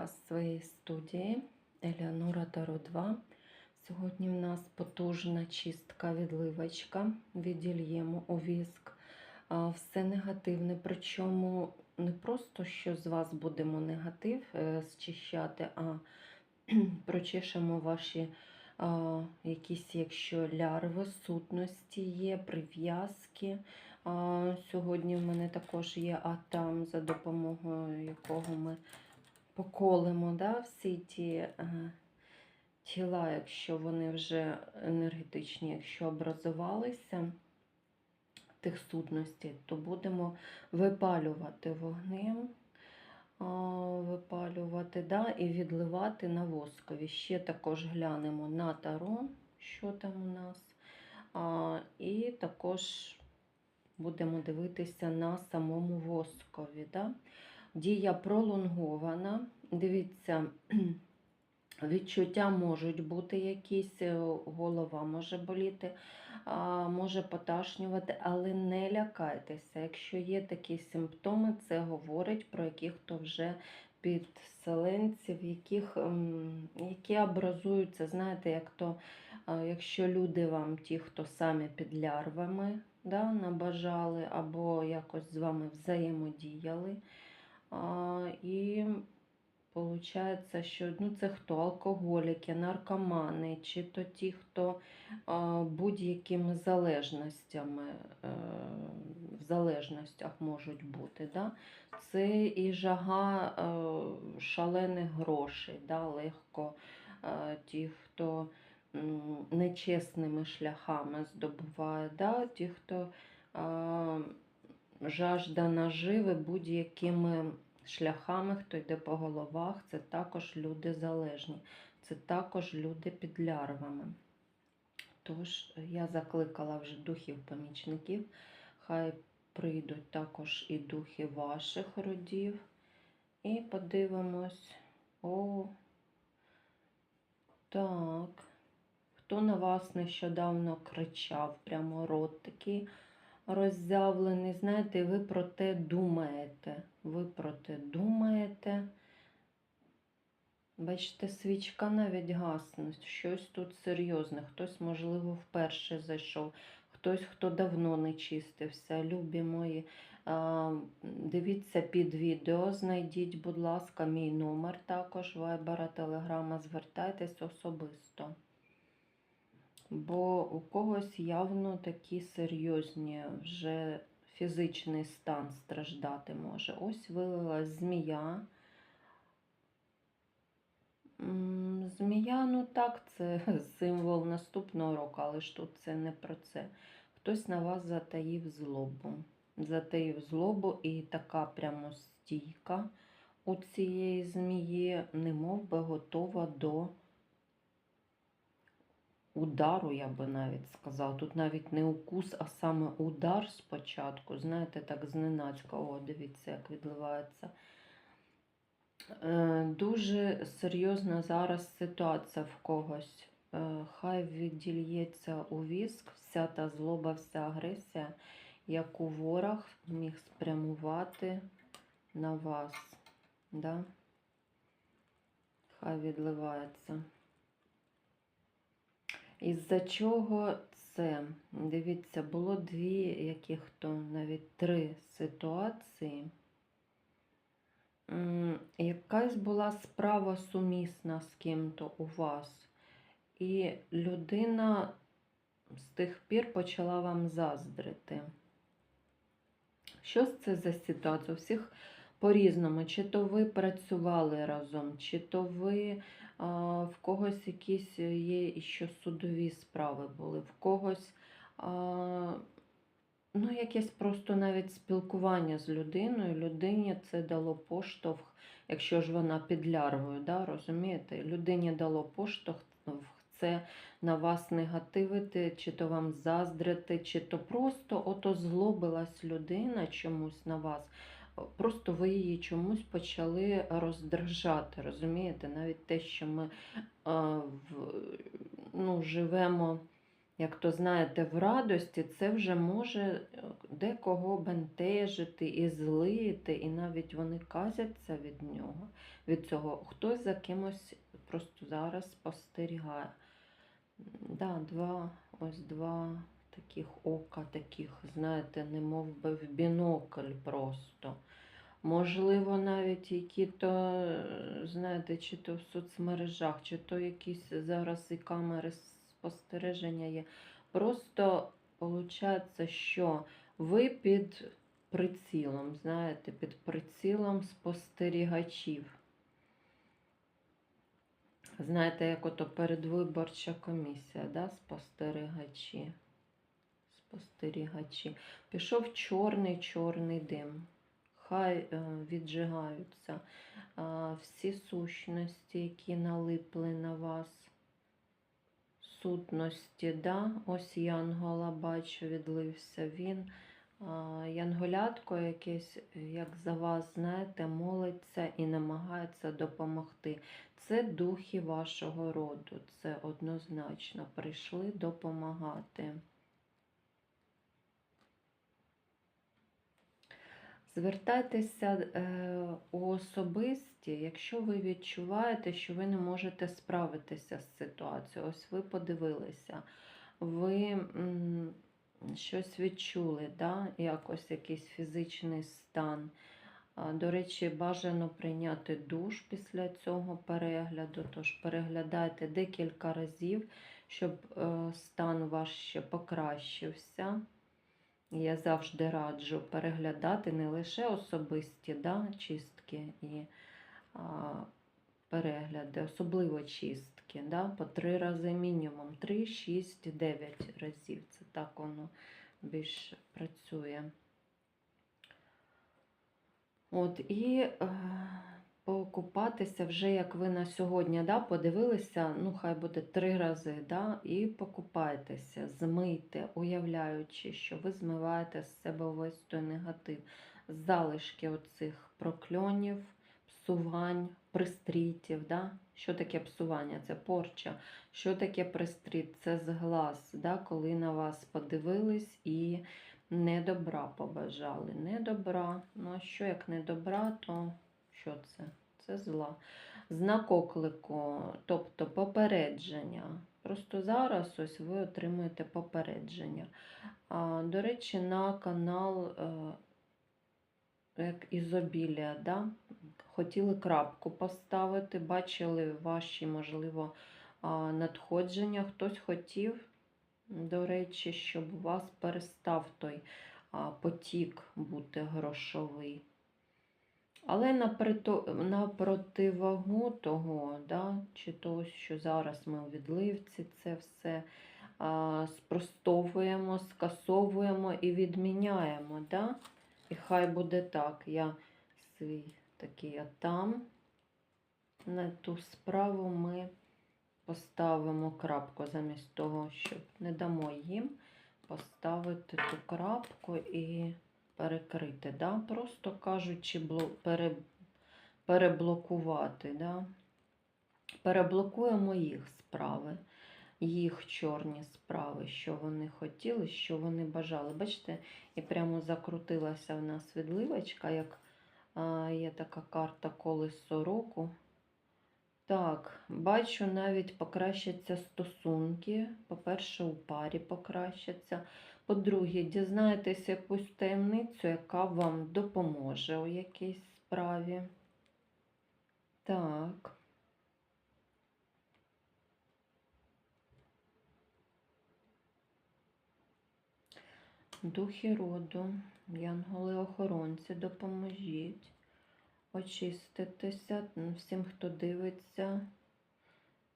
вас в своїй студії Елеонора Таро 2. Сьогодні в нас потужна чистка відливочка. Відільємо у віск. Все негативне, причому не просто що з вас будемо негатив е, зчищати, а прочешемо ваші якісь, якщо лярви, сутності є, прив'язки. Сьогодні в мене також є атам, за допомогою якого ми поколимо да, всі ті е, тіла, якщо вони вже енергетичні, якщо образувалися тих сутностей, то будемо випалювати вогнем, випалювати да, і відливати на воскові. Ще також глянемо на таро, що там у нас. А, і також будемо дивитися на самому воскові. Да? Дія пролонгована. Дивіться, відчуття можуть бути якісь, е, голова може боліти, може поташнювати, але не лякайтеся. Якщо є такі симптоми, це говорить про яких-то вже підселенців, яких, ем, які образуються, знаєте, як то, якщо люди вам, ті, хто самі під лярвами да, набажали, або якось з вами взаємодіяли. І Получається, що ну, це хто? Алкоголіки, наркомани, чи то ті, хто будь-якими залежностями, е, в залежностях можуть бути. Да? Це і жага е, шалених грошей, да? легко е, ті, хто нечесними шляхами здобуває, да? ті, хто жажда наживи будь-якими шляхами, хто йде по головах, це також люди залежні, це також люди під лярвами. Тож я закликала вже духів-помічників, хай прийдуть також і духи ваших родів. І подивимось. О, так. Хто на вас нещодавно кричав, прямо рот такий роззявлений. Знаєте, ви про те думаєте. Ви про те думаєте. Бачите, свічка навіть гасне, щось тут серйозне. Хтось, можливо, вперше зайшов, хтось, хто давно не чистився. Любі мої, дивіться під відео, знайдіть, будь ласка, мій номер також, вайбера, телеграма, звертайтесь особисто. Бо у когось явно такі серйозні вже фізичний стан страждати може. Ось вилилась змія. Змія, ну так, це символ наступного року, але ж тут це не про це. Хтось на вас затаїв злобу. Затаїв злобу і така прямо стійка у цієї змії, немов би готова до удару, я би навіть сказала. Тут навіть не укус, а саме удар спочатку. Знаєте, так зненацька. О, дивіться, як відливається. Е, Дуже серйозна зараз ситуація в когось. Е, Хай віддільється у віск, вся та злоба, вся агресія, яку ворог міг спрямувати на вас. Да? Хай відливається. Із-за чого це? Дивіться, було дві, яких то навіть три ситуації. Якась була справа сумісна з ким-то у вас, і людина з тих пір почала вам заздрити. Що це за ситуація? У всіх по-різному. Чи то ви працювали разом, чи то ви в когось якісь є і що судові справи були, в когось ну, якесь просто навіть спілкування з людиною. Людині це дало поштовх, якщо ж вона під лярвою, да, розумієте? Людині дало поштовх. Це на вас негативити, чи то вам заздрити, чи то просто ото злобилась людина чомусь на вас. Просто ви її чомусь почали роздражати. Розумієте? Навіть те, що ми ну, живемо як то знаєте, в радості це вже може е, декого бентежити і злити, і навіть вони казяться від нього, від цього. Хтось за кимось просто зараз спостерігає. Да, два, ось два таких ока, таких, знаєте, не мов би в бінокль просто. Можливо, навіть які-то, знаєте, чи то в соцмережах, чи то якісь зараз і камери спостереження є. Просто виходить, що ви під прицілом, знаєте, під прицілом спостерігачів. Знаєте, як ото передвиборча комісія, да? спостерігачі. Спостерігачі. Пішов чорний чорний дим. Хай е, віджигаються всі сущності, які налипли на вас. Сутності, да? ось Янгола бачу, відлився він. Янголятко якесь, як за вас, знаєте, молиться і намагається допомогти. Це духи вашого роду, це однозначно прийшли допомагати. Звертайтеся е, у особисті, якщо ви відчуваєте, що ви не можете справитися з ситуацією. Ось ви подивилися, ви щось відчули, да? якось якийсь фізичний стан. До речі, бажано прийняти душ після цього перегляду, тож переглядайте декілька разів, щоб е, стан ваш ще покращився. Я завжди раджу переглядати не лише особисті да, чистки і а, перегляди, особливо чистки, да, по три рази мінімум, 3, 6, 9 разів. Це так воно більш працює. От, і е, покупатися вже, як ви на сьогодні да, подивилися, ну хай буде три рази, да, і покупайтеся, змийте, уявляючи, що ви змиваєте з себе увесь той негатив, залишки оцих прокльонів, псувань, пристрітів. Да? Що таке псування? Це порча. Що таке пристріт? Це зглаз, да? коли на вас подивились і не добра побажали. Не добра. Ну а що як не добра, то що це? Це зла. Знак оклику, тобто попередження. Просто зараз ось ви отримуєте попередження. А, До речі, на канал е, як ізобілія, да? хотіли крапку поставити, бачили ваші, можливо, надходження. Хтось хотів, до речі, щоб у вас перестав той потік бути грошовий. Але на, противагу того, да, чи того, що зараз ми у відливці, це все а, спростовуємо, скасовуємо і відміняємо. Да? І хай буде так. Я свій такий а там. На ту справу ми поставимо крапку замість того, щоб не дамо їм поставити ту крапку і перекрити. Да? Просто кажучи, пере, переблокувати. Да? Переблокуємо їх справи, їх чорні справи, що вони хотіли, що вони бажали. Бачите, і прямо закрутилася в нас відливочка, як є така карта колесо року. Так, бачу, навіть покращаться стосунки. По-перше, у парі покращаться. По-друге, дізнаєтесь якусь таємницю, яка вам допоможе у якійсь справі. Так. Духи роду, янголи-охоронці, допоможіть очиститися всім, хто дивиться.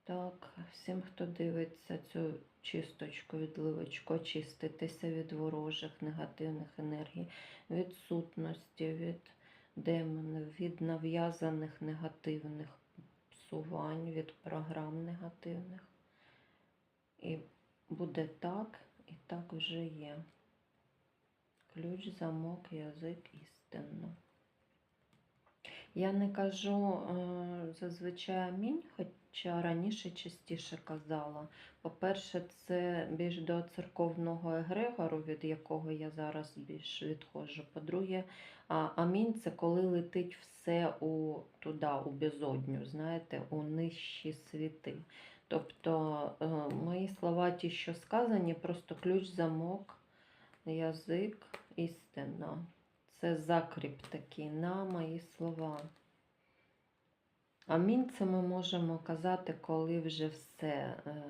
Так, всім, хто дивиться цю чисточку, відливочку, очиститися від ворожих негативних енергій, від сутності, від демонів, від нав'язаних негативних псувань, від програм негативних. І буде так, і так вже є. Ключ, замок, язик істинно. Я не кажу е, зазвичай амінь, Хоча раніше частіше казала. По-перше, це більш до церковного егрегору, від якого я зараз більш відходжу. По-друге, амінь це коли летить все у туди, у безодню, знаєте, у нижчі світи. Тобто е, мої слова, ті, що сказані, просто ключ, замок, язик, істина. Це закріп такий на мої слова. Амінь це ми можемо казати, коли вже все е,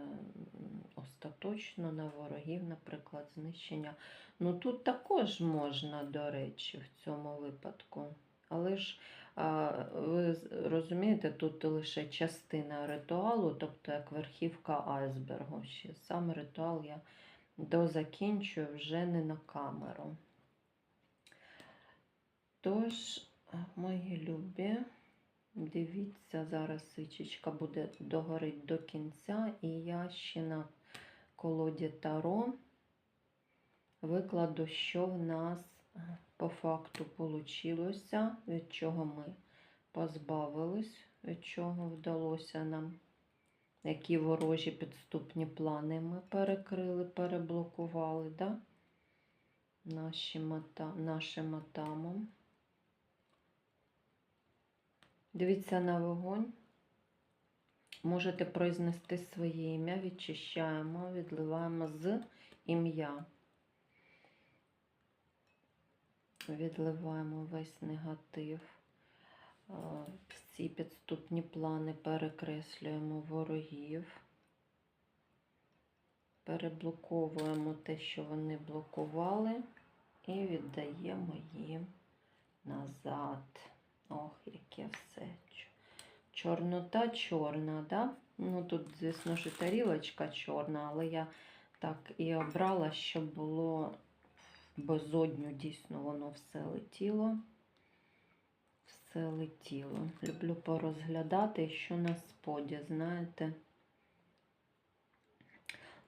остаточно на ворогів, наприклад, знищення. Ну тут також можна, до речі, в цьому випадку. Але ж а, ви розумієте, тут лише частина ритуалу, тобто як верхівка айсбергу. Ще сам ритуал я дозакінчую вже не на камеру. Тож, мої любі, дивіться, зараз свічечка буде догорить до кінця, і я ще на колоді Таро викладу, що в нас е, по факту вийшло, від чого ми позбавились, від чого вдалося нам, які ворожі підступні плани ми перекрили, переблокували, да? Нашим, ата- нашим атамом. Дивіться на вогонь. Можете произнести своє ім'я, відчищаємо, відливаємо з ім'я. Відливаємо весь негатив. Е, Всі підступні плани перекреслюємо ворогів. Переблоковуємо те, що вони блокували, і віддаємо їм назад. Ох, яке все. Чорнота чорна, да? Ну тут, звісно і тарілочка чорна, але я так і обрала, щоб було безодню, дійсно, воно все летіло. Все летіло. Люблю порозглядати, що на споді, знаєте.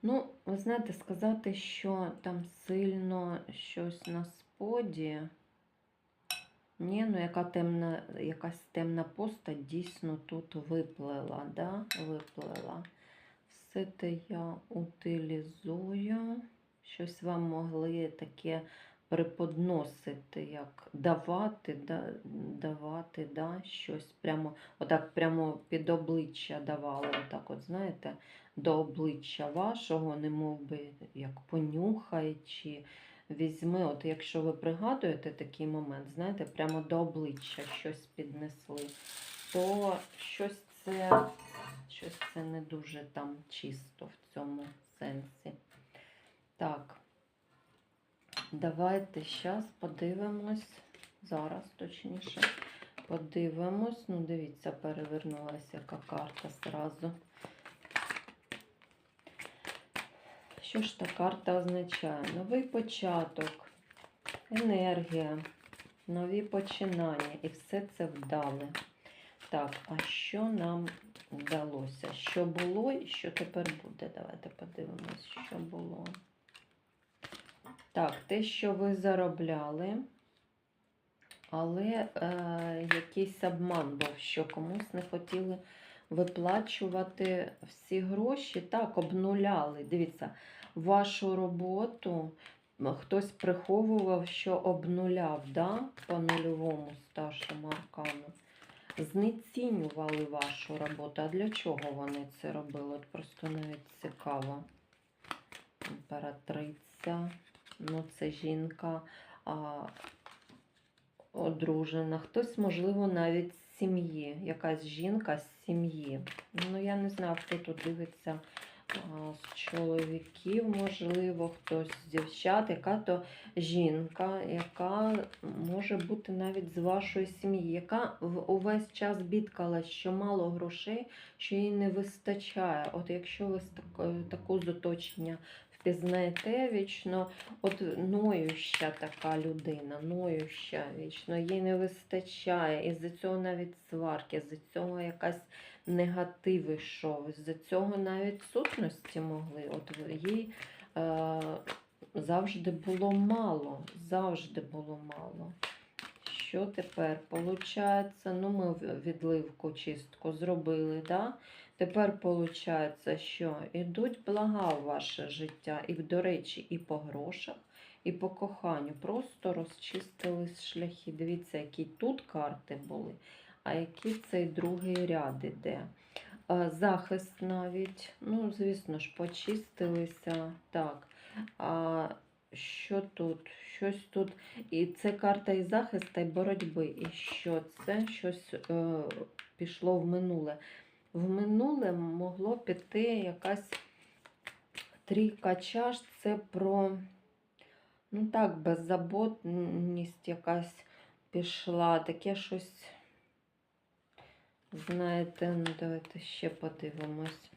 Ну, ви знаєте, сказати, що там сильно щось на споді. Ні, ну яка темна, якась темна постать дійсно тут виплила, да? Виплила. Все те я утилізую. Щось вам могли таке преподносити, як давати, да, давати, да, щось прямо, отак прямо під обличчя давали, отак от, знаєте, до обличчя вашого, не би, як понюхай, чи візьми, от якщо ви пригадуєте такий момент, знаєте, прямо до обличчя щось піднесли, то щось це, щось це не дуже там чисто в цьому сенсі. Так, давайте зараз подивимось, зараз точніше, подивимось. Ну, дивіться, перевернулася яка карта зразу. Що ж та карта означає? Новий початок, енергія, нові починання. І все це вдали. Так, а що нам вдалося? Що було і що тепер буде? Давайте подивимось, що було. Так, те, що ви заробляли, але е, якийсь обман був, що комусь не хотіли виплачувати всі гроші, так, обнуляли. Дивіться, вашу роботу хтось приховував, що обнуляв, да, по нульовому старшому аркану. Знецінювали вашу роботу. А для чого вони це робили? От просто навіть цікаво. Імператриця, ну це жінка а, одружена. Хтось, можливо, навіть з сім'ї. Якась жінка з сім'ї. Ну, я не знаю, хто тут дивиться з чоловіків, можливо, хтось з дівчат, яка то жінка, яка може бути навіть з вашої сім'ї, яка увесь час бідкалась, що мало грошей, що їй не вистачає. От якщо ви таку з оточення впізнаєте вічно, от ноюща така людина, ноюща вічно, їй не вистачає, і з-за цього навіть сварки, з-за цього якась негатив ішов, з-за цього навіть сутності могли. От їй е, завжди було мало, завжди було мало. що тепер получається? Ну, ми відливку чистку зробили, да? Тепер виходить, що йдуть блага в ваше життя, і, до речі, і по грошах, і по коханню. Просто розчистились шляхи. Дивіться, які тут карти були, а який цей другий ряд іде. Захист навіть, ну, звісно ж, почистилися. Так. А що тут? Щось тут. І це карта і захисту, і боротьби. І що це? Щось е, пішло в минуле. В минуле могло піти якась трійка чаш. Це про, ну так, беззаботність якась пішла. Таке щось. Знаєте, ну давайте ще подивимось.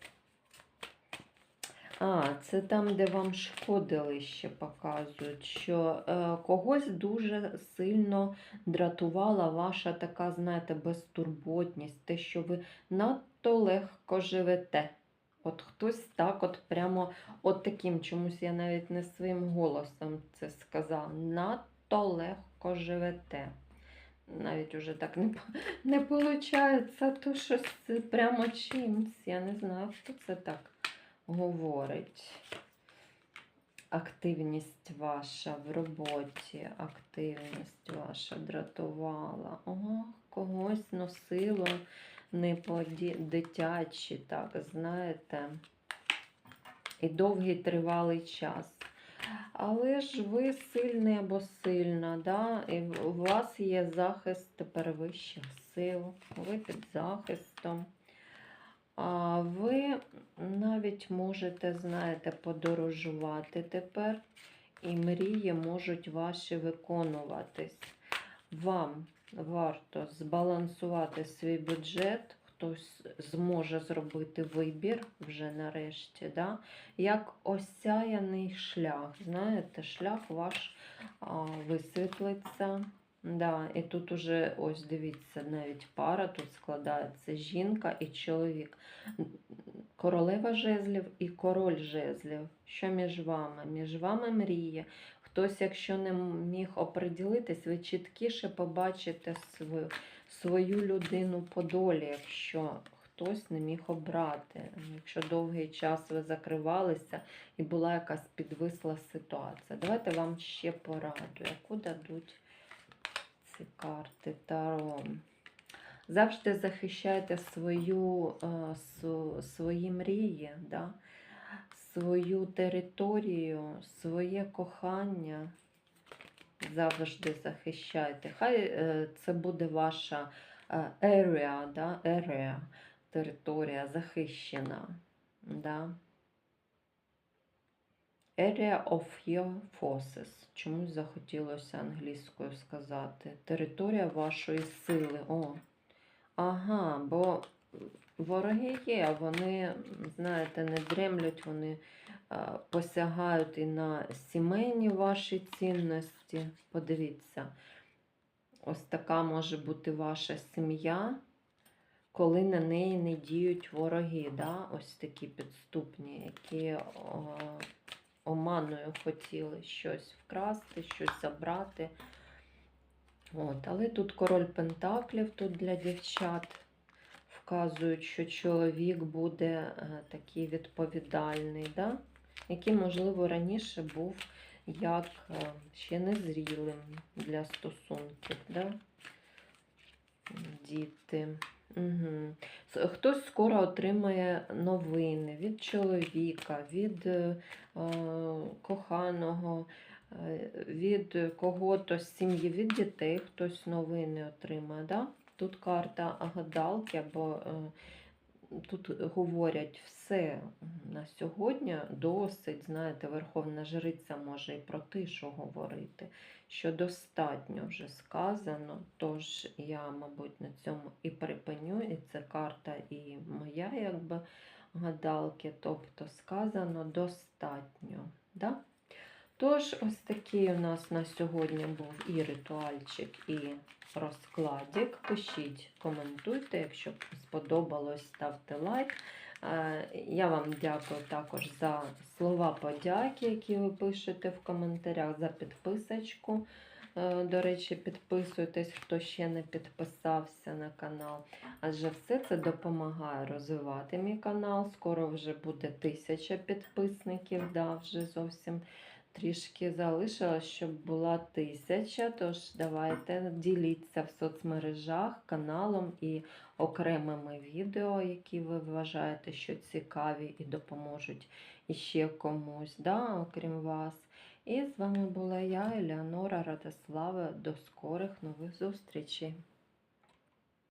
А, це там, де вам шкодили, ще показують, що е, когось дуже сильно дратувала ваша така, знаєте, безтурботність, те, що ви надто легко живете. От хтось так, от прямо от таким чомусь я навіть не своїм голосом це сказала. Надто легко живете. Навіть уже так не, не виходить, то щось прямо чимсь. Я не знаю, хто це так говорить. Активність ваша в роботі, активність ваша дратувала. Ого, когось носило не по дитячі, так, знаєте, і довгий тривалий час. Але ж ви сильний або сильна, да? і у вас є захист тепер вищих сил, ви під захистом. А ви навіть можете, знаєте, подорожувати тепер, і мрії можуть ваші виконуватись. Вам варто збалансувати свій бюджет, хтось зможе зробити вибір вже нарешті, да? як осяяний шлях. Знаєте, шлях ваш а, висвітлиться. Да, і тут уже, ось дивіться, навіть пара тут складається жінка і чоловік. Королева жезлів і король жезлів. Що між вами? Між вами мріє. Хтось, якщо не міг оприділитись, ви чіткіше побачите свою, свою людину по долі, якщо хтось не міг обрати. Якщо довгий час ви закривалися і була якась підвисла ситуація. Давайте вам ще пораду, яку дадуть ці карти Таро. Завжди захищайте свою, е, свої мрії, да? свою територію, своє кохання. Завжди захищайте. Хай е, це буде ваша е, area, да? area, територія захищена. Да? Area of your forces. Чомусь захотілося англійською сказати. Територія вашої сили. О. Ага, бо вороги є, вони, знаєте, не дремлять, вони посягають і на сімейні ваші цінності. Подивіться, ось така може бути ваша сім'я, коли на неї не діють вороги. Да? Ось такі підступні, які о, оманою хотіли щось вкрасти, щось забрати. От, але тут король Пентаклів тут для дівчат вказують, що чоловік буде е, такий відповідальний, да? Який, можливо, раніше був як е, ще незрілим для стосунків. Да? Діти. Угу. Хтось скоро отримає новини від чоловіка, від е, е, коханого, е, від кого-то з сім'ї, від дітей хтось новини отримає. Да? Тут карта гадалки, або тут говорять все на сьогодні досить, знаєте, Верховна Жриця може і про тишу говорити, що достатньо вже сказано. Тож я, мабуть, на цьому і припиню, і це карта і моя, якби гадалки, тобто сказано достатньо. Да? Тож, ось такий у нас на сьогодні був і ритуальчик, і розкладик. Пишіть, коментуйте, якщо сподобалось, ставте лайк. Е, Я вам дякую також за слова подяки, які ви пишете в коментарях, за підписочку Е, До речі, підписуйтесь, хто ще не підписався на канал. Адже все це допомагає розвивати мій канал. Скоро вже буде тисяча підписників. Да, вже зовсім трішки залишилось, щоб була тисяча. Тож давайте діліться в соцмережах каналом і окремими відео, які ви вважаєте, що цікаві і допоможуть іще комусь, да, окрім вас. І з вами була я, Елеонора Радослава. До скорих нових зустрічей.